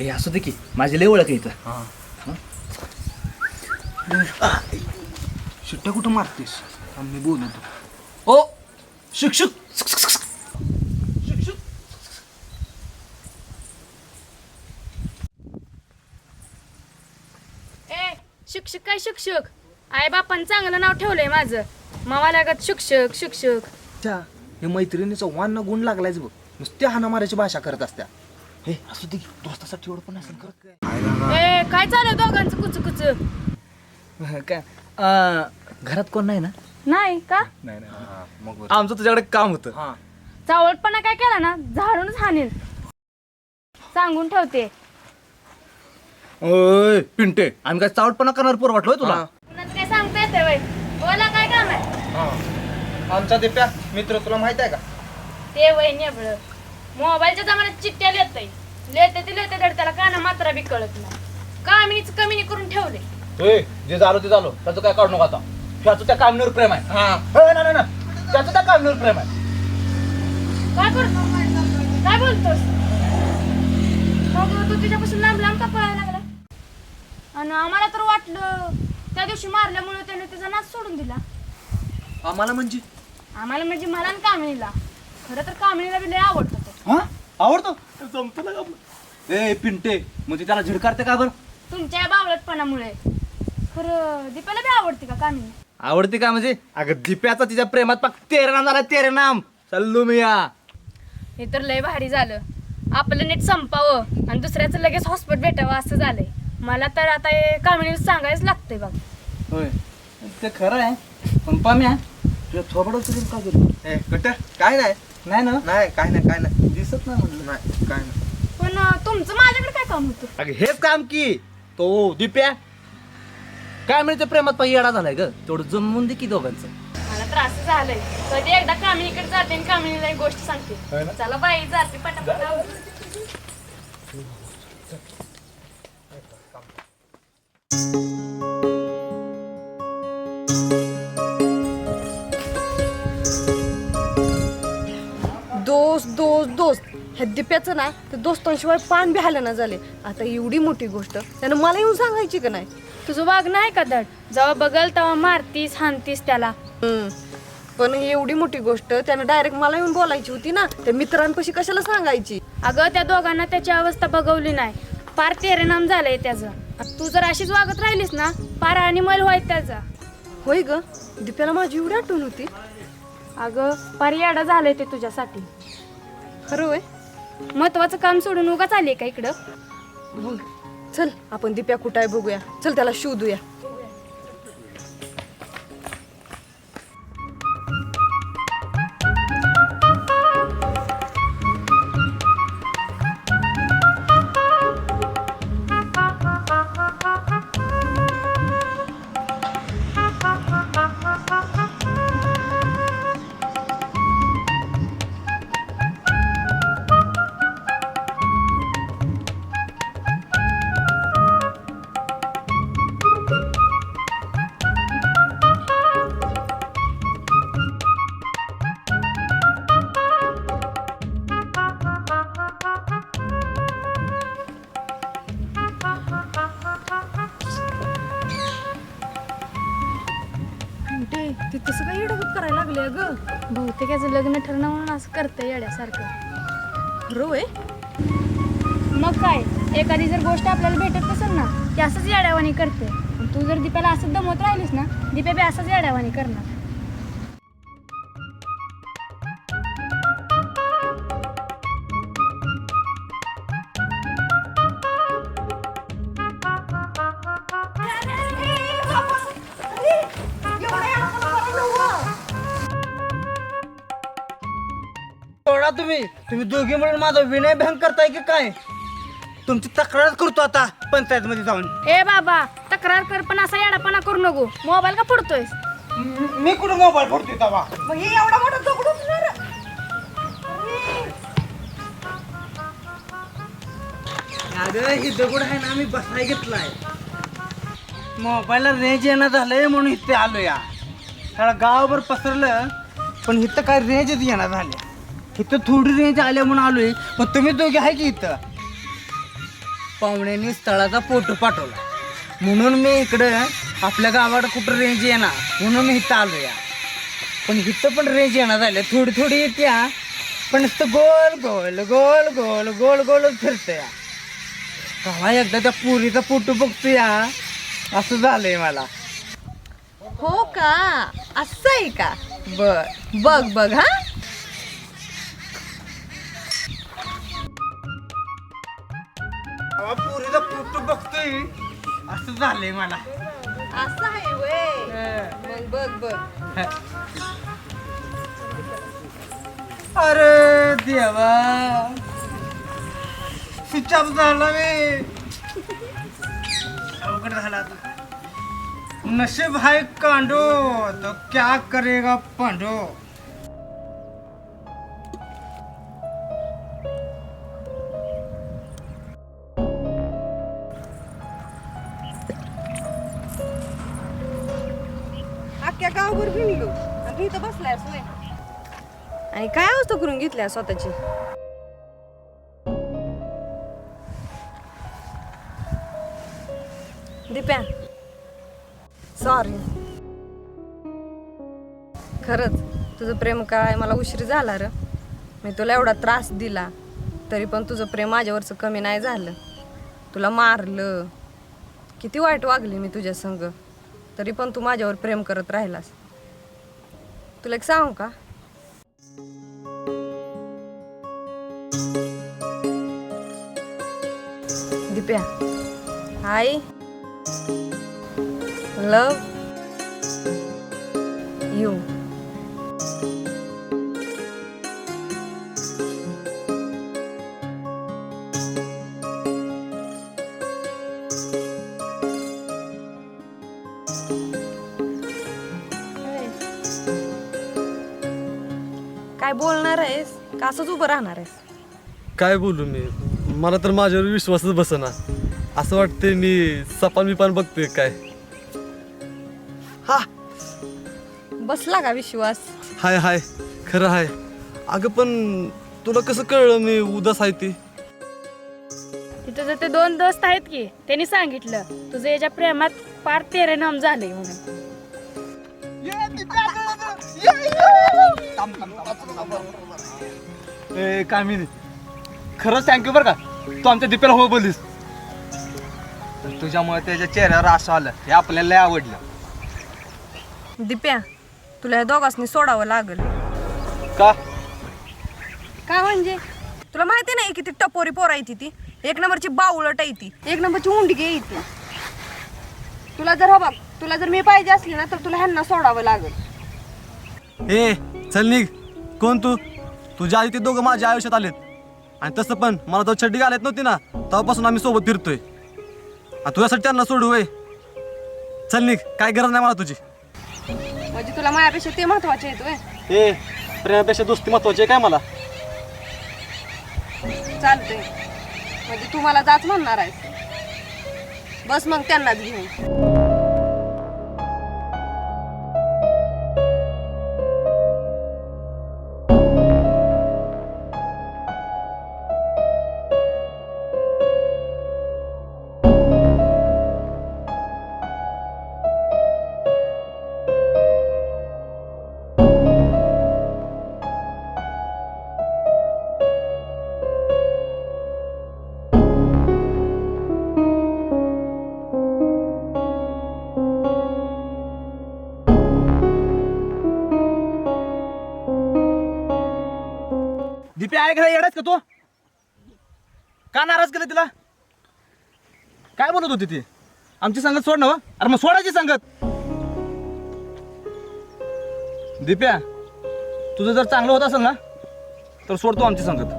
हे असू दे की. माझी लय ओळख आहे इथं. सुट्ट्या कुठं मारतेस? मी बोलतो ओ शिक्षक! शिक्षक ए शिक्षक काय शिक्षक? आई बापान चांगलं नाव ठेवलंय माझं. मावा लागत शिक्षक शिक्षक. त्या हे मैत्रिणीचा वान गुण लागलायच बघ. नुसत्या हाना मारायची भाषा करत असत्या. हे असू दे दोस्तासाठी एवढं पण असेल करत काय ए काय चालू दोघांचं कुच कुच? काय अं, घरात कोण नाही ना? नाही का? नाही नाही. मग बरं. आमचं तुझ्याकडे काम होतं. हा. चावटपणा काय केला ना झाडूनच हाणेल. सांगून ठेवते. ओय पिंटे आम्ही काय चावटपणा करणार पोर वाटलोय तुला. कुणाचं काय सांगता येते वय बोला काय काम आहे? हा. आमचा दिप्या मित्र तुला माहीत आहे का? ते वय नेबळ मोबाईलच्या जमान्यात चिठ्ठ्या लिहित लिहिते ते लिहिते तर त्याला काना मात्रा बी कळत नाही. कामिनीच कमी करून ठेवले ए, जे झालं ते झालं. त्याचं काय काढू नका आता. त्याचं त्या कामनीवर प्रेम आहे. हा. नाही, नाही त्याचं त्या कामनीवर प्रेम आहे. काय करतो काय बोलतोस? मग तू तुझ्यापासून लांब लांब का पळायला लागला? आणि आम्हाला तर वाटलं त्या दिवशी मारल्यामुळे त्याने त्याचा नाच सोडून दिला. आम्हाला म्हणजे? आम्हाला म्हणजे मला आणि कामिनीला. खरं तर कामिनीला बी लय आवडत आवडतो? जमतो ना आपलं ए पिंटे म्हणजे त्याला झिडकारते का बरं? तुमच्या या बावलटपणामुळे खरं दीपाला बी आवडते का कामिनी आवडते का म्हणजे? अगं दिप्याचा तिच्या प्रेमात पाक तेरे नाम झाला तेरे नाम चाललो मी या हे तर लय भारी झालं. आपलं नीट संपावं आणि दुसऱ्याचं लगेच हॉस्पिटल भेटावं असं झालंय. मला तर आता हे कामिनीला सांगायच लागतंय बघ. होय. ते खरं आहे. पण पाम्या तुझ्या थोबडं तुझं काय केलं ए कुठं काय नाही? नाही ना? नाही काय नाही काय नाही. दिसत नाही म्हणलं. नाही काय नाही. पण अं, तुमचं माझ्याकडे काय काम होतं? अगं हेच काम की. तो दिप्या काय मिळते प्रेमात पाहिजे येडा झालाय ग. तेवढं जमवून दे की दोघांचं. मला तर असं झालंय. कधी एकदा कामिनीकडे जाते आणि कामिनीला एक गोष्ट सांगते? चला बाई जाते पटापटा. दिप्याचं ना त्या दोस्तांशिवाय पान बी ना झाले. आता एवढी मोठी गोष्ट त्यानं मला येऊन सांगायची का नाही? तुझं वाग नाही का दड? जेव्हा बघल तेव्हा मारतीस हानतीस त्याला. हम्म. पण ही एवढी मोठी गोष्ट त्यानं डायरेक्ट मला येऊन बोलायची होती ना त्या मित्रांपाशी कशाला सांगायची? अगं त्या दोघांना त्याची अवस्था बघवली नाही. पार तेरेनाम झालंय त्याचं. तू जर अशीच वागत राहिलीस ना पार अनिमल व्हाय त्याचा. होय ग? दिप्याला माझी एवढी आठवण होती. अगं पार याडा झालंय ते तुझ्यासाठी. खरं होय? महत्वाचं काम सोडून उगाच आले का इकडं? मग चल आपण दिप्या कुठं आहे बघूया. चल त्याला शोधूया. ग. बहुतेक याचं लग्न ठरणं म्हणून असं करतं येड्यासारखं. खरं होय? मग काय? एखादी जर गोष्ट आपल्याला भेटत नसेल ना ती असंच येड्यावानी करते तू जर दीपाला असंच दमवत राहिलीस ना दीपा बी असंच येड्यावानी करणार. तुम्ही दोघी म्हणून माझा विनय भंग करताय की काय? तुमची तक्रार करतो आता पंचायत मध्ये जाऊन. ए बाबा तक्रार कर पण असा येडापणा करू नको. मोबाईल का फोडतोयस? म- मी कुठं मोबाईल फोडतोय तवा? मग हे एवढा मोठा दगड उचलणार? अगं ही दगड आहे ना मी बसाय घेतलाय. मोबाईलला रेंज येणं झालंय म्हणून इथे आलो या त्याला गावभर पसरलं पण इथं काय रेंजच येणार झाल्या. इथं थोडी रेंज आल्या म्हणून आलोय पण तुम्ही दोघे आहे की इथं? पाहुण्याने स्थळाचा फोटो पाठवला. म्हणून मी इकडं आपल्या गावाला कुठं रेंज येणार म्हणून मी इथं आलो या पण इथं पण रेंज येणार झाल्या थोडी थोडी येते हा. पण नुसतं गोल गोल गोल गोल गोल गोलच फिरतं या कवा एकदा त्या पुरीचा फोटो बघतो या असं झालंय मला. हो का? असं आहे का? बर. बघ बघ हा. पुरीचा फोटो बघतोय? असं झालंय मला. असं आहे वय मग बघ बघ. अरे देवा. स्विच ऑफ झाला मी. अवघड झाला आता. नशीब है कांडो. तो क्या करेगा पांडो? अख्ख्या गावभर भिंडलो आणि इथं बसलाय आणि काय अवस्था करून घेतल्या स्वतःची? दिप्या. सॉरी खरंच तुझं प्रेम काय मला उशीर झाला र. मी तुला एवढा त्रास दिला तरी पण तुझं प्रेम माझ्यावरचं कमी नाही झालं. तुला मारलं. किती वाईट वागली मी तुझ्या संग. तरी पण तू माझ्यावर प्रेम करत राहिलास. तुला एक सांगू का? दिप्या. Hi love. यू. काय बोलणार आहेस? का असंच उभं राहणार आहेस? काय बोलू मी? मला तर माझ्यावर विश्वासच बसना. असं वाटतंय मी सपान बिपान बघतोय काय. हा. बसला का विश्वास? हाय हाय. खरं हाय. अगं पण तुला कसं कळलं मी उदास आहे ती? तिथं जर ते दोन दोस्त आहेत की त्यांनी सांगितलं तुझं याच्या प्रेमात पार तेरे नाम झाले म्हणून. ए कामिनी खरंच थँक्यू बरं का. तू आमच्या दिप्याला हो बोललीस. तुझ्यामुळे त्याच्या चेहऱ्यावर असं आलं. हे आपल्याला लय आवडलं. दिप्या तुला या दोघांनी सोडावं लागल. का? काय म्हणजे? तुला माहिती नाही किती टपोरी पोरा येते ती एक नंबरची बावळट आहे ती. एक नंबरची उंडगी आहे ती. तुला जर हो बघ तुला जर मी पाहिजे असली ना तर तुला ह्यांना सोडावं लागल. ए चल निघ. कोण तू? तुझ्या आधी ते दोघं माझ्या आयुष्यात आलेत. आणि तसं पण मला तो छड्डी घालत नव्हती ना तेव्हापासून आम्ही सोबत फिरतोय. आणि तुझ्यासाठी त्यांना सोडू वय चल निघ काय गरज नाही मला तुझी. म्हणजे तुला माझ्यापेक्षा ते महत्त्वाचे आहेत ए प्रेमापेक्षा दोस्ती महत्वाची आहे काय मला? चालतंय. म्हणजे तू मला जाच म्हणणार आहेस. बस मग त्यांनाच घेऊन. दिप्या आहे का येडाच का तू? का नाराज केलं तिला? काय बोलत होती ती? आमची संगत सोड ना हो. अरे मग सोडायची संगत. दिप्या तुझं जर चांगलं होत असेल ना तर सोडतो आमची संगत.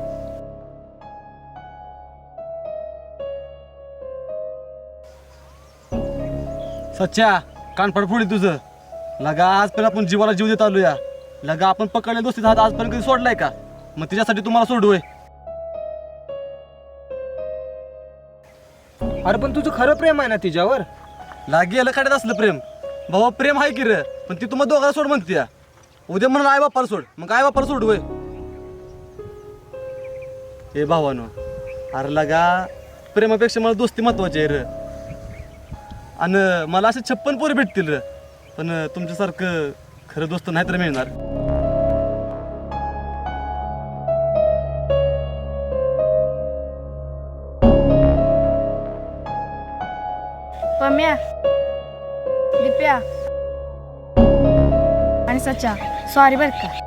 सच्च्या कान फोडी तुझं. लगा आजपर्यंत आपण जीवाला जीव देत आलो या लगा आपण पकडले दोस्ती हात आजपर्यंत कधी सोडलाय का? मग तिच्यासाठी तुम्हाला सोडूय अरे पण तुझं खरं प्रेम आहे ना तिच्यावर? लागेल काढत असलं प्रेम. भावा प्रेम आहे की रे? पण ती तुम्हाला दोघांना सोड म्हणते या. उद्या म्हणून आई बापाला सोड. मग आई बापाला सोड वय ए भावानो अरे लगा प्रेमापेक्षा मला दोस्ती महत्वाची आहे र. आणि मला असे छप्पन पोरी भेटतील र. पण तुमच्यासारखं खरं दोस्त नाही तर मिळणार. पम्या दिप्या आणि सच्चा. सॉरी बरं का.